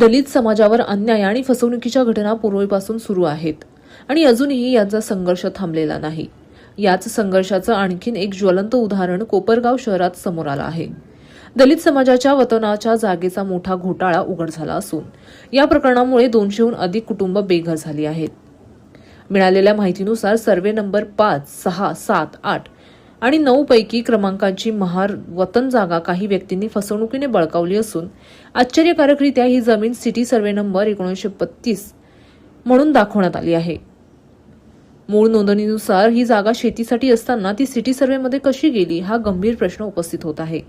दलित समाजावर अन्याय आणि फसवणुकीच्या घटना पूर्वीपासून सुरू आहेत. आणि अजूनही यांचा संघर्ष थांबलेला नाही. याच संघर्षाचं आणखीन एक ज्वलंत उदाहरण कोपरगाव शहरात समोर आलं आहे. दलित समाजाच्या वतनाच्या जागेचा मोठा घोटाळा उघड झाला असून या प्रकरणामुळे दोनशेहून अधिक कुटुंब बेघर झाली आहेत. मिळालेल्या माहितीनुसार सर्वे नंबर पाच सहा सात आठ आणि नऊ पैकी क्रमांकांची महार वतन जागा काही व्यक्तींनी फसवणुकीने बळकावली असून आश्चर्यकारकरित्या ही जमीन सिटी सर्वे नंबर एकोणीसशे बत्तीस म्हणून दाखवण्यात आली आहे. मूळ नोंदणीनुसार ही जागा शेतीसाठी असताना ती सिटी सर्वेमध्ये कशी गेली हा गंभीर प्रश्न उपस्थित होत आहे.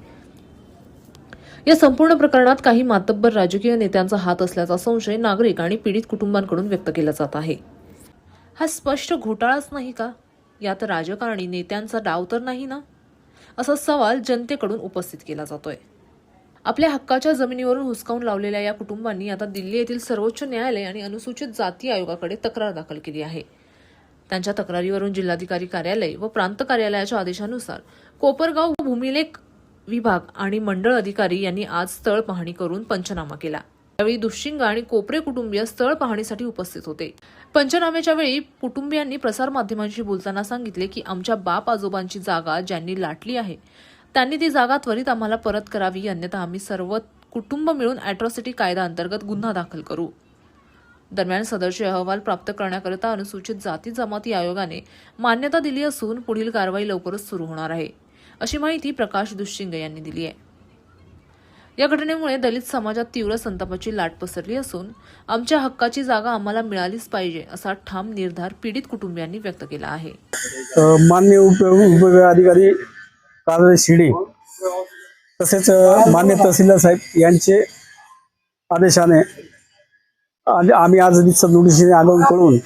या संपूर्ण प्रकरणात काही मातब्बर राजकीय नेत्यांचा हात असल्याचा संशय नागरिक आणि पीडित कुटुंबांकडून व्यक्त केला जात आहे. हा स्पष्ट घोटाळाच नाही का? यात राजकारणी नेत्यांचा डाव तर नाही ना? असा सवाल जनतेकडून उपस्थित केला जातोय. आपल्या हक्काच्या जमिनीवरून हुसकावून लावलेल्या या कुटुंबांनी आता दिल्ली येथील सर्वोच्च न्यायालय आणि अनुसूचित जाती आयोगाकडे तक्रार दाखल केली आहे. त्यांच्या तक्रारीवरून जिल्हाधिकारी कार्यालय व प्रांत कार्यालयाच्या आदेशानुसार कोपरगाव भूमिलेख विभाग आणि मंडळ अधिकारी यांनी आज स्थळ पाहणी करून पंचनामा केला. यावेळी दुश्चिंग आणि कोपरे कुटुंबीय स्थळ पाहणीसाठी उपस्थित होते. पंचनाम्याच्या वेळी कुटुंबियांनी प्रसारमाध्यमांशी बोलताना सांगितले की आमच्या बाप आजोबांची जागा ज्यांनी लाटली आहे त्यांनी ती जागा त्वरित आम्हाला परत करावी अन्यथा आम्ही सर्व कुटुंब मिळून अॅट्रॉसिटी कायदा अंतर्गत गुन्हा दाखल करू. दरम्यान सदरचे अहवाल प्राप्त करण्याकरिता अनुसूचित जाती जमाती आयोगाने मान्यता दिली असून पुढील कारवाई लवकरच सुरू होणार आहे अशी माहिती प्रकाश दुश्चिंग यांनी दिली आहे. या घटनेमुळे दलित समाजात तीव्र संतापाची लाट पसरली असून आमच्या हक्काची जागा आम्हाला मिळालीच पाहिजे असा ठाम निर्धार पीडित कुटुंबियांनी व्यक्त केला आहे. मान्य उपविभागाधिकारी कारवाई शिडी तसेच मान्य तहसीलदार साहेब यांचे आदेशाने आम्ही आज नोटिशीने आगमन करून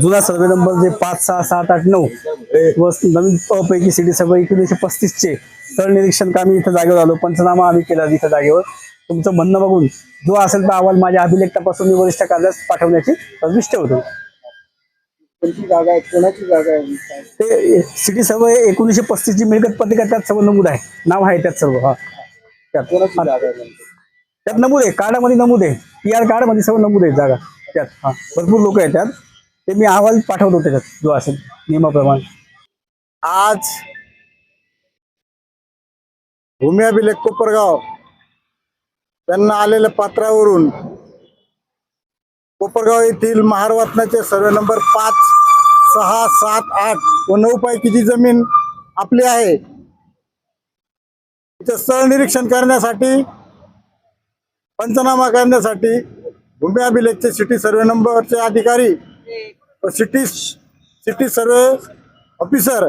जुना सर्वे नंबर जे पाच सहा सात आठ नऊ व नवीन पैकी सी डी सर्व एकोणीसशे पस्तीसचे स्थळ निरीक्षण आम्ही इथं जागेवर आलो पंचनामा आम्ही केला इथं जागेवर. तुमचं म्हणणं बघून जो असेल तो अहवाल माझ्या अभिलेखतापासून मी वरिष्ठ कार्यालयास पाठवण्याची होतो. कोणती जागा आहे? कोणाची जागा आहे? ते सिटी सर्व एकोणीसशे पस्तीस ची मिळकत पत्रिका त्यात सर्व नमूद आहे. नाव आहे त्यात सर्व हा. त्यात. कोणाची जागा आहे नेमकी? त्यात नमूद आहे कार्डामध्ये नमूद आहे. पी आर कार्डमध्ये सर्व नमूद आहे जागा. त्यात हा. भरपूर लोक आहेत त्यात. ते मी अहवाल पाठवतो त्याच्यात जो असेल नियमाप्रमाणे. आज भूमी अभिलेख कोपरगाव. त्यांना आलेल्या पात्रावरून कोपरगाव येथील महारवातनाचे सर्वे नंबर पाच सहा सात आठ व नऊ पैकीची जमीन आपली आहे तिचं स्थळ निरीक्षण करण्यासाठी पंचनामा करण्यासाठी भूमी अभिलेखचे सिटी सर्वे नंबरचे अधिकारी व सिटी सिटी सर्वे ऑफिसर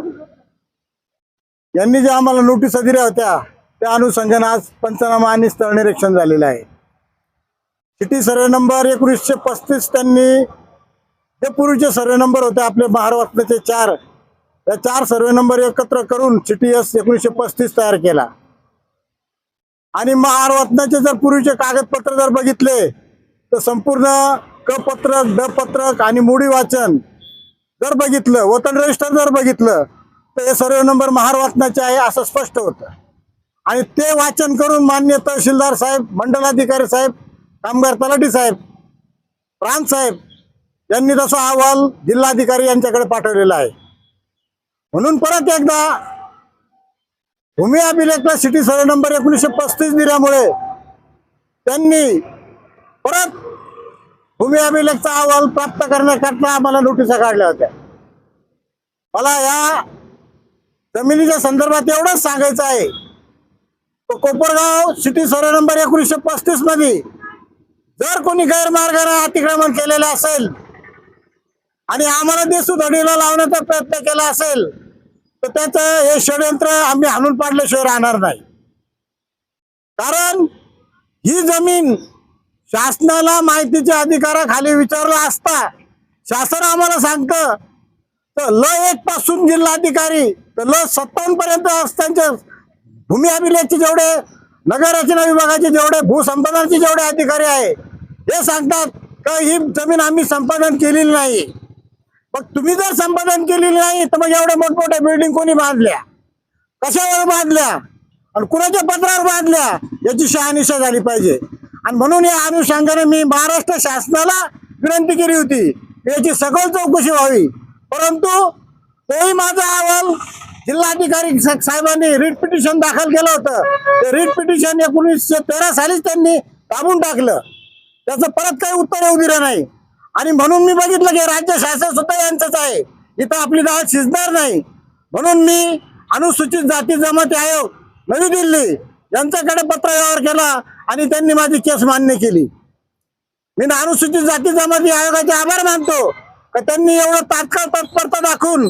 यांनी ज्या आम्हाला नोटिसा दिल्या होत्या त्या अनुषंगाने आज पंचनामा आणि स्थळ निरीक्षण झालेलं आहे. सिटी सर्वे नंबर एकोणीसशे पस्तीस त्यांनी जे पूर्वीचे सर्वे नंबर होते आपले महाराष्ट्राचे चार या चार सर्वे नंबर एकत्र करून सिटी एस एकोणीसशे पस्तीस तयार केला. आणि महारत्नाचे जर पूर्वीचे कागदपत्र जर बघितले तर संपूर्ण क पत्रक ड पत्रक आणि मुडी वाचन जर बघितलं वतन रजिस्टर जर बघितलं तर हे सर्वे नंबर महारवाचनाचे आहे असं स्पष्ट होतं. आणि ते वाचन करून मान्य तहसीलदार साहेब मंडलाधिकारी साहेब कामगार तलाठी साहेब प्रांत साहेब यांनी तसा अहवाल जिल्हाधिकारी यांच्याकडे पाठवलेला आहे. म्हणून परत एकदा भूमी अभिलेखला सिटी सर्वे नंबर एकोणीसशे पस्तीस दिल्यामुळे त्यांनी परत भूमी अभिलेखचा अहवाल प्राप्त करण्याकरता आम्हाला नोटिसा काढल्या होत्या. मला या जमिनीच्या संदर्भात एवढंच सांगायचं आहे. कोपरगाव सिटी सर्वे नंबर एकोणीसशे पस्तीसमध्ये. जर कोणी गैरमार्गाने अतिक्रमण केलेलं असेल आणि आम्हाला देशोधडीला लावण्याचा प्रयत्न केला असेल तर त्याचं हे षडयंत्र आम्ही हाणून पाडल्याशिवाय राहणार नाही. कारण ही जमीन शासनाला माहितीच्या अधिकाराखाली विचारला असता शासन आम्हाला सांगतं तर ल एक पासून जिल्हाधिकारी तर ल सत्तावन्न पर्यंत त्यांचे भूमी अभिलेखचे जेवढे नगररचना विभागाचे जेवढे भूसंपादनाचे जेवढे अधिकारी आहे हे सांगतात का ही जमीन आम्ही संपादन केलेली नाही. मग तुम्ही जर संपादन केलेली नाही तर मग एवढ्या मोठमोठ्या बिल्डिंग कोणी बांधल्या? कशावर बांधल्या? आणि कुणाच्या पत्रावर बांधल्या? याची शहानिशा झाली पाहिजे. आणि म्हणून या अनुषंगाने मी महाराष्ट्र शासनाला विनंती केली होती याची सखोल चौकशी व्हावी. परंतु तोही माझा अहवाल जिल्हाधिकारी साहेबांनी रिट पिटिशन दाखल केलं होतं. ते रिट पिटिशन एकोणीसशे तेरा सालीच त्यांनी दाबून टाकलं. त्याचं परत काही उत्तर येऊ दिलं नाही. आणि म्हणून मी बघितलं की राज्य शासन सुद्धा यांचंच आहे. इथं आपली दाळ शिजणार नाही. म्हणून मी अनुसूचित जाती जमाती आयोग नवी दिल्ली यांच्याकडे पत्रव्यवहार केला आणि त्यांनी माझी केस मान्य केली. मी अनुसूचित जाती जमाती आयोगाचे आभार मानतो. का त्यांनी एवढं तात्काळ तत्परता दाखवून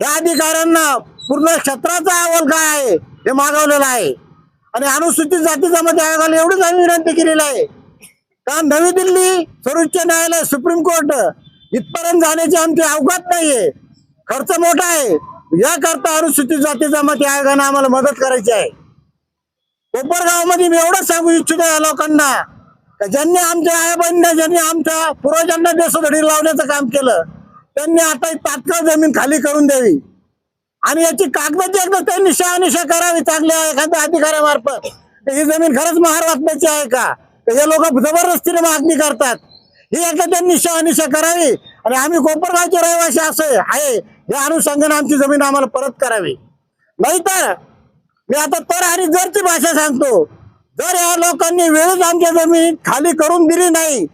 या अधिकाऱ्यांना पूर्ण क्षेत्राचा अहवाल काय आहे हे मागवलेलं आहे. आणि अनुसूचित जाती जमाती आयोगाला एवढीच आम्ही विनंती केलेली आहे. कारण नवी दिल्ली सर्वोच्च न्यायालय सुप्रीम कोर्ट इथपर्यंत जाण्याची आमची अवघात नाहीये. खर्च मोठा आहे. याकरता अनुसूचित जाती जमाती आयोगाने आम्हाला मदत करायची आहे. कोपरगावमध्ये मी एवढंच सांगू इच्छितो या लोकांना ज्यांनी आमच्या आई ज्यांनी आमच्या पूर्वजांना देशोधडी लावण्याचं काम केलं त्यांनी आता तात्काळ जमीन खाली करून द्यावी. आणि याची कागदाची एकदा त्यांनी शहानिशा करावी. चांगल्या एखाद्या अधिकाऱ्यामार्फत. ही जमीन खरंच महार वाटण्याची आहे का? हे लोक जबरदस्तीने मागणी करतात. ही एकदा त्यांनी शहानिशा करावी आणि आम्ही कोपरगावचे रहिवासी असे आहे. हे अनुषंगाने आमची जमीन आम्हाला परत करावी. नाहीतर मी आता तर आणि जरची भाषा सांगतो. जर या लोकांनी वेळेत आमच्या जमीन खाली करून दिली नाही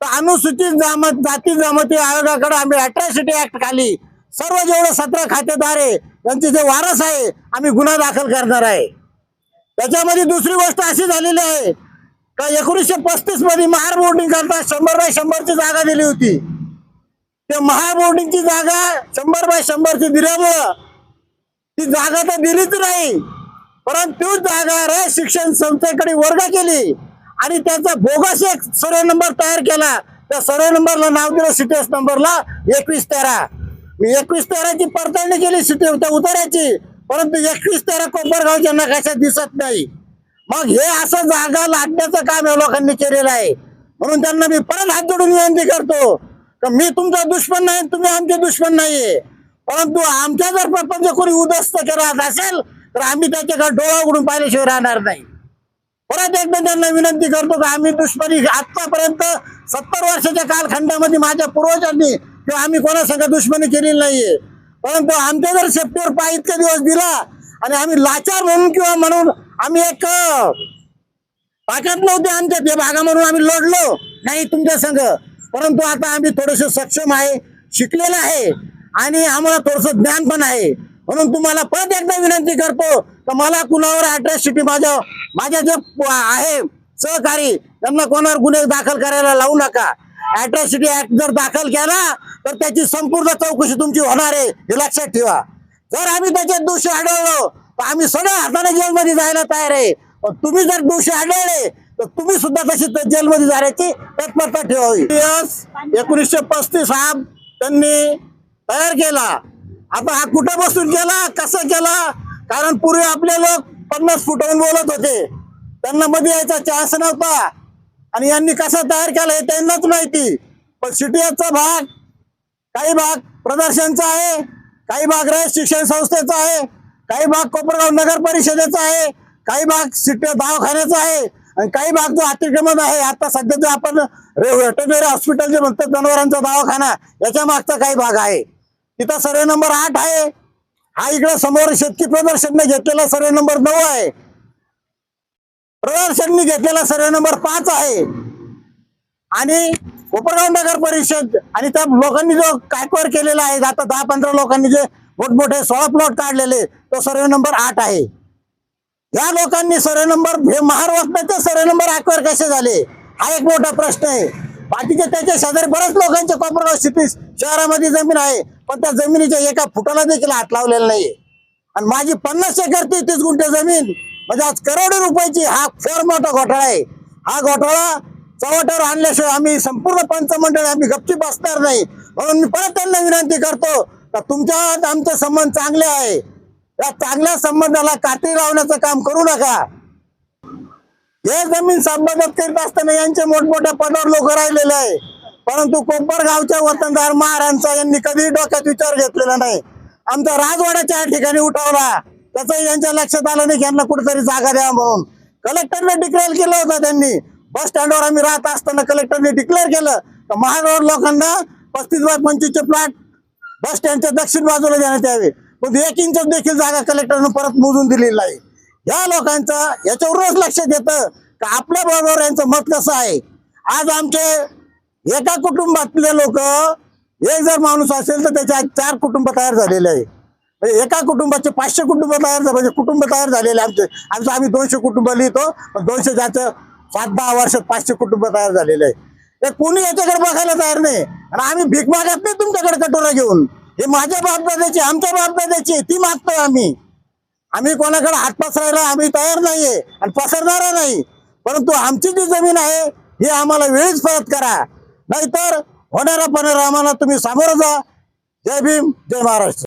तर अनुसूचित जामत जाती जमाती आयोगाकडे आम्ही अट्रॅसिटी ऍक्ट खाली सर्व जेवढे सतरा खातेदार आहे त्यांचे जे वारस आहे आम्ही गुन्हा दाखल करणार आहे. त्याच्यामध्ये दुसरी गोष्ट अशी झालेली आहे का एकोणीसशे पस्तीसमध्ये महारबोर्डिंग करता शंभर बाय शंभरची जागा दिली होती. ते महाबोर्डिंगची जागा शंभर बाय शंभरची दिल्यामुळं ती जागा तर दिलीच नाही परंतु जागा रे शिक्षण संस्थेकडे वर्ग केली. आणि त्याचा बोगस एक सर्वे नंबर तयार केला. त्या सर्वे नंबरला नाव दिलं सिटीएस नंबरला एकवीस तेरा. मी एकवीस तेराची पडताळणी केली सिटी त्या परंतु एकवीस तेरा कोपरगावच्या नकाशात दिसत नाही. मग हे असं जागा लाटण्याचं काम या लोकांनी केलेलं आहे. म्हणून त्यांना मी परत हात जोडून विनंती करतो का मी तुमचा दुश्मन नाही तुम्ही आमचे दुश्मन नाहीये. परंतु आमच्या जर प्रपंच कोणी उद्ध्वस्त करत असेल तर आम्ही त्याच्याकडे डोळा उघडून पाहिल्याशिवाय राहणार नाही. परत एकदा त्यांना विनंती करतो की आम्ही दुश्मनी आतापर्यंत सत्तर वर्षाच्या कालखंडामध्ये माझ्या पूर्वजांनी किंवा आम्ही कोणासंग दुश्मनी केलेली नाहीये. परंतु आमच्या जर सेफ्टीवर पाय इतके दिवस दिला आणि आम्ही लाचार म्हणून किंवा म्हणून आम्ही एक ताकद नव्हते आमच्या ते भागा म्हणून आम्ही लढलो नाही तुमच्या संघ परंतु आता आम्ही थोडेसे सक्षम आहे शिकलेलं आहे आणि आम्हाला थोडस ज्ञान पण आहे. म्हणून तुम्हाला परत एकदा विनंती करतो तर मला कुणावर अट्रॅसिटी माझ्या माझ्या जे आहे सहकारी त्यांना कोणावर गुन्हे दाखल करायला लावू नका. अट्रॅसिटी ऍक्ट जर दाखल केला तर त्याची संपूर्ण चौकशी तुमची होणार आहे हे लक्षात ठेवा. जर आम्ही त्याच्यात दोषी आढळलो तर आम्ही सगळ्या हाताने जेलमध्ये जायला तयार आहे. पण तुम्ही जर दोषी आढळले तर तुम्ही सुद्धा तशी जेलमध्ये जाण्याची तत्परता ठेवावी. एकोणीसशे पस्तीस हा त्यांनी तयार केला. आता हा कुठं बसून केला कसं केला? कारण पूर्वी आपले लोक पन्नास फुटावून बोलत होते. त्यांना मध्ये यायचा चान्स नव्हता. आणि यांनी कसा तयार केला हे त्यांनाच माहिती. पण सिटीचा भाग काही भाग प्रदर्शनचा आहे काही भाग रयत शिक्षण संस्थेचा आहे काही भाग कोपरगाव नगर परिषदेचा आहे काही भाग सिटी दवाखान्याचा आहे आणि काही भाग जो अतिक्रमण आहे आता सध्या जो आपण वेटनरी हॉस्पिटल जे म्हणतात जनावरांचा दवाखाना याच्या मागचा काही भाग आहे. तिथं सर्वे नंबर आठ आहे. हा इकडे समोर शेतकी प्रदर्शनने घेतलेला सर्वे नंबर नऊ आहे. प्रदर्शननी घेतलेला सर्वे नंबर पाच आहे. आणि कोपरगाव नगर परिषद आणि त्या लोकांनी जो कायकवर केलेला आहे आता दहा पंधरा लोकांनी जे मोठमोठे सोळा प्लॉट काढलेले तो सर्वे नंबर आठ आहे. या लोकांनी सर्वे नंबर हे महाराष्ट्राचे सर्वे नंबर आकवर कसे झाले? हा एक मोठा प्रश्न आहे. बाकीचे त्याच्या शेजारी बऱ्याच लोकांच्या कोपरगाव सिटी शहरामध्ये जमीन आहे. पण त्या जमिनीच्या एका फुटाला देखील हात लावलेला नाहीये. आणि माझी पन्नास एकर तेहतीस गुंठे जमीन म्हणजे आज करोडो रुपयाची हा फार मोठा घोटाळा आहे. हा घोटाळा चव्हाट्यावर आणल्याशिवाय आम्ही संपूर्ण पंचमंडळ आम्ही गपची बसणार नाही. म्हणून मी परत त्यांना विनंती करतो का तुमच्या आमचे संबंध चांगले आहे. या चांगल्या संबंधाला कात्री लावण्याचं काम करू नका. हे जमीन संपादन करीत असताना यांचे मोठमोठ्या पदावर लोक राहिलेले आहे. परंतु कोपर गावच्या वतनदार महाराजांचा यांनी कधीही डोक्यात विचार घेतलेला नाही. आमचा राजवाड्याच्या ठिकाणी उठवला. त्याचं यांच्या लक्षात आलं नाही की यांना कुठेतरी जागा द्या म्हणून. कलेक्टरने डिक्लेअर केलं होतं त्यांनी. बस स्टँडवर आम्ही राहत असताना कलेक्टरने डिक्लेअर केलं. तर महारोड लोकांना पस्तीस बाय पंचवीसचे प्लॉट बस स्टँडच्या दक्षिण बाजूला देण्यात यावे. पण एक इंच देखील जागा कलेक्टरनं परत मोजून दिलेली आहे या लोकांचं याच्यावरूनच लक्ष देतं का आपल्या बरोबर यांचं मत कसं आहे? आज आमचे एका कुटुंबातले लोक एक जर माणूस असेल तर त्याच्या चार कुटुंब तयार झालेले आहे. म्हणजे एका कुटुंबाचे पाचशे कुटुंब तयार झाले म्हणजे कुटुंब तयार झालेले आमचे. आमचं आम्ही दोनशे कुटुंब लिहितो पण दोनशे ज्याचं सात दहा वर्षात पाचशे कुटुंब तयार झालेले आहे. ते कोणी याच्याकडे बघायला तयार नाही. आणि आम्ही भीक मागत नाही तुमच्याकडे कटोरा घेऊन. हे माझ्या बापदाद्याची आमच्या बापदाद्याची ती मागतोय आम्ही. आम्ही कोणाकडे हात पसरायला आम्ही तयार नाहीये आणि पसरणार नाही. परंतु आमची जी जमीन आहे ही आम्हाला वेळीच परत करा. नाहीतर होणाऱ्या पणारा आम्हाला तुम्ही सामोरं जा. जय भीम जय महाराष्ट्र.